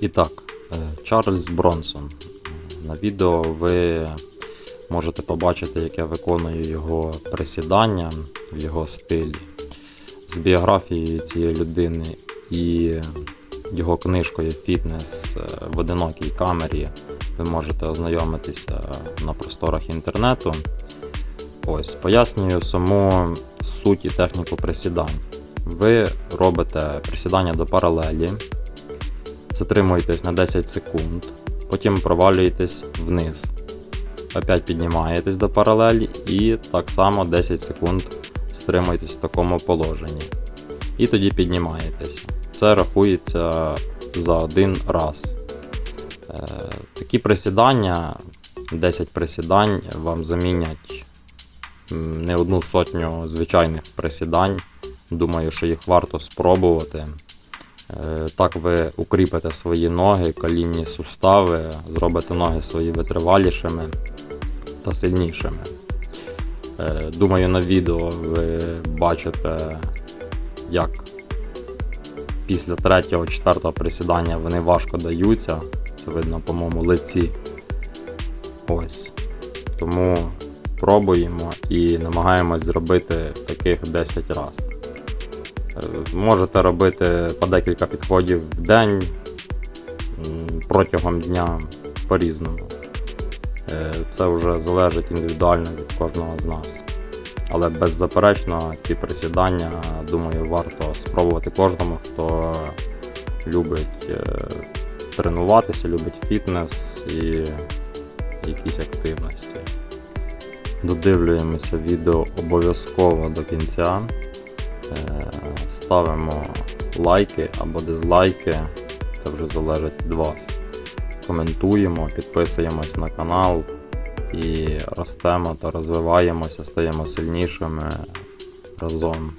І так, е, Чарльз Бронсон. На відео ви можете побачити, як я виконую його присідання в його стилі. З біографією цієї людини і його книжкою Фітнес е, в одинокій камері ви можете ознайомитися на просторах інтернету. Ось, пояснюю саму суть і техніку присідань. Ви робите присідання до паралелі, затримуєтесь на 10 секунд, потім провалюєтесь вниз. Опять піднімаєтесь до паралелі і так само 10 секунд затримуєтесь в такому положенні. І тоді піднімаєтесь. Це рахується за один раз. Е, такі присідання, 10 присідань вам замінять не одну сотню звичайних присідань. Думаю, що їх варто спробувати. Е, Так ви укріпите свої ноги, колінні сустави, зробите ноги свої витривалішими та сильнішими. Е, Думаю, на відео ви бачите, як після третього, четвертого присідання вони важко даються. Це видно, по-моєму, лиці. Ось. Тому пробуємо і намагаємось зробити таких 10 разів. Можете робити по декілька підходів в день протягом дня по-різному. Е, Це вже залежить індивідуально від кожного з нас. Але беззаперечно ці присідання, думаю, варто спробувати кожному, хто любить е, тренуватися, любить фітнес і якісь активності. Додивлюємося відео обов'язково до кінця. Е, Ставимо лайки або дизлайки, це вже залежить від вас. Коментуємо, підписуємось на канал і ростемо та розвиваємося, стаємо сильнішими разом.